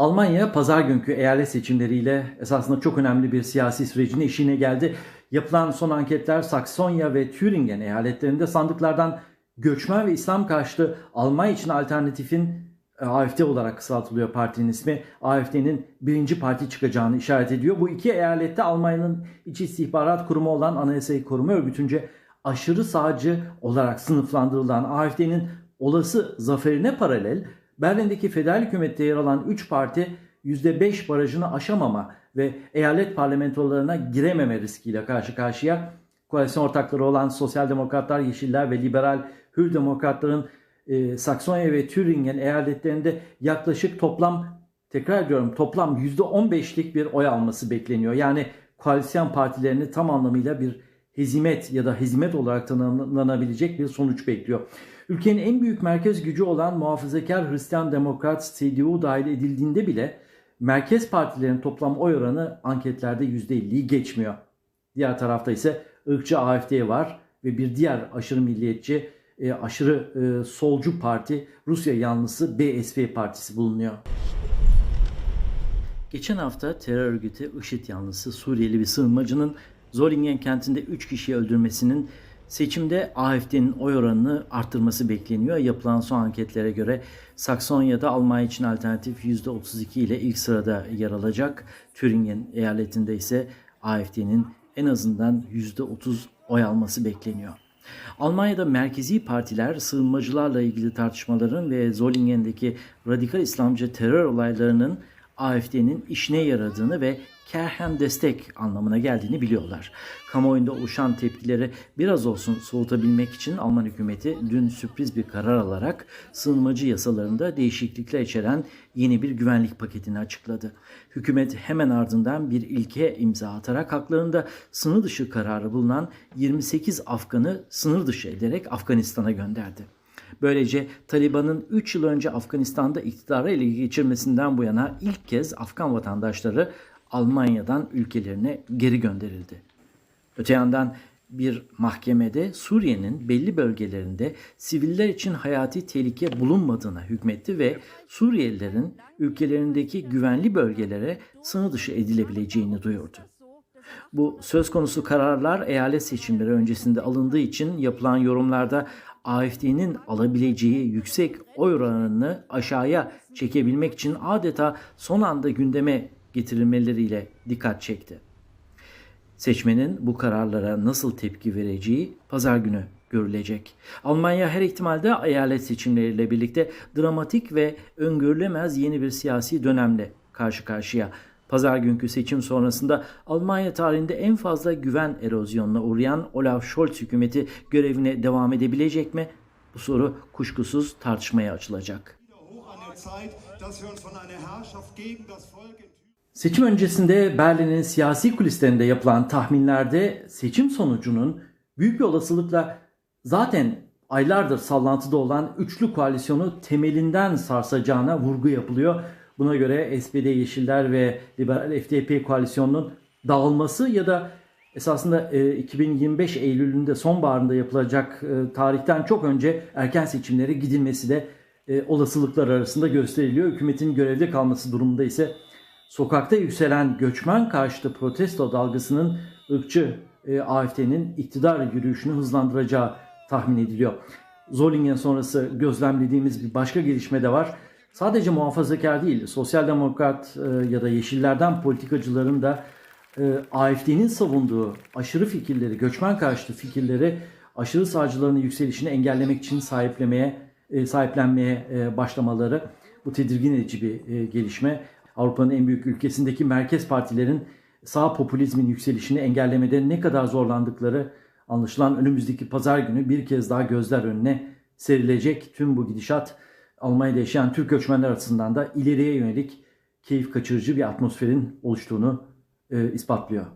Almanya pazar günkü eyalet seçimleriyle esasında çok önemli bir siyasi sürecin eşiğine geldi. Yapılan son anketler Saksonya ve Thüringen eyaletlerinde sandıklardan göçmen ve İslam karşıtı Almanya için alternatifin e, AFD olarak kısaltılıyor partinin ismi. AFD'nin birinci parti çıkacağını işaret ediyor. Bu iki eyalette Almanya'nın iç istihbarat kurumu olan Anayasayı Koruma Örgütü'nce aşırı sağcı olarak sınıflandırılan AFD'nin olası zaferine paralel Berlin'deki federal hükümette yer alan 3 parti %5 barajını aşamama ve eyalet parlamentolarına girememe riskiyle karşı karşıya. Koalisyon ortakları olan Sosyal Demokratlar, Yeşiller ve Liberal Hür Demokratların e, Saksonya ve Thüringen eyaletlerinde yaklaşık toplam tekrar ediyorum toplam %15'lik bir oy alması bekleniyor. Yani koalisyon partilerini tam anlamıyla bir hezimet ya da hizmet olarak tanımlanabilecek bir sonuç bekliyor. Ülkenin en büyük merkez gücü olan muhafazakar Hristiyan Demokrat CDU dahil edildiğinde bile merkez partilerin toplam oy oranı anketlerde %50'yi geçmiyor. Diğer tarafta ise ırkçı AFD var ve bir diğer aşırı milliyetçi, e, aşırı e, solcu parti Rusya yanlısı BSP partisi bulunuyor. Geçen hafta terör örgütü IŞİD yanlısı Suriyeli bir sığınmacının Zolingen kentinde 3 kişiyi öldürmesinin seçimde AFD'nin oy oranını arttırması bekleniyor. Yapılan son anketlere göre Saksonya'da Almanya için alternatif %32 ile ilk sırada yer alacak. Thüringen eyaletinde ise AFD'nin en azından %30 oy alması bekleniyor. Almanya'da merkezi partiler sığınmacılarla ilgili tartışmaların ve Zolingen'deki radikal İslamcı terör olaylarının AFD'nin işine yaradığını ve kerhen destek anlamına geldiğini biliyorlar. Kamuoyunda oluşan tepkileri biraz olsun soğutabilmek için Alman hükümeti dün sürpriz bir karar alarak sığınmacı yasalarında değişiklikler içeren yeni bir güvenlik paketini açıkladı. Hükümet hemen ardından bir ilke imza atarak haklarında sınır dışı kararı bulunan 28 Afgan'ı sınır dışı ederek Afganistan'a gönderdi. Böylece Taliban'ın 3 yıl önce Afganistan'da iktidara ele geçirmesinden bu yana ilk kez Afgan vatandaşları Almanya'dan ülkelerine geri gönderildi. Öte yandan bir mahkemede Suriye'nin belli bölgelerinde siviller için hayati tehlike bulunmadığına hükmetti ve Suriyelilerin ülkelerindeki güvenli bölgelere sınır dışı edilebileceğini duyurdu. Bu söz konusu kararlar eyalet seçimleri öncesinde alındığı için yapılan yorumlarda AFD'nin alabileceği yüksek oy oranını aşağıya çekebilmek için adeta son anda gündeme getirilmeleriyle dikkat çekti. Seçmenin bu kararlara nasıl tepki vereceği pazar günü görülecek. Almanya her ihtimalde eyalet seçimleriyle birlikte dramatik ve öngörülemez yeni bir siyasi dönemle karşı karşıya. Pazar günkü seçim sonrasında Almanya tarihinde en fazla güven erozyonuna uğrayan Olaf Scholz hükümeti görevine devam edebilecek mi? Bu soru kuşkusuz tartışmaya açılacak. Seçim öncesinde Berlin'in siyasi kulislerinde yapılan tahminlerde seçim sonucunun büyük bir olasılıkla zaten aylardır sallantıda olan üçlü koalisyonu temelinden sarsacağına vurgu yapılıyor. Buna göre SPD, Yeşiller ve Liberal FDP koalisyonunun dağılması ya da esasında 2025 Eylül'ünde sonbaharında yapılacak e, tarihten çok önce erken seçimlere gidilmesi de e, olasılıklar arasında gösteriliyor. Hükümetin görevde kalması durumunda ise sokakta yükselen göçmen karşıtı protesto dalgasının ırkçı e, AFD'nin iktidar yürüyüşünü hızlandıracağı tahmin ediliyor. Zollingen sonrası gözlemlediğimiz bir başka gelişme de var. Sadece muhafazakar değil, sosyal demokrat e, ya da yeşillerden politikacıların da e, AFD'nin savunduğu aşırı fikirleri, göçmen karşıtı fikirleri aşırı sağcıların yükselişini engellemek için sahiplemeye, e, sahiplenmeye e, başlamaları bu tedirgin edici bir e, gelişme. Avrupa'nın en büyük ülkesindeki merkez partilerin sağ popülizmin yükselişini engellemede ne kadar zorlandıkları anlaşılan önümüzdeki pazar günü bir kez daha gözler önüne serilecek. Tüm bu gidişat Almanya'da yaşayan Türk göçmenler açısından da ileriye yönelik keyif kaçırıcı bir atmosferin oluştuğunu e, ispatlıyor.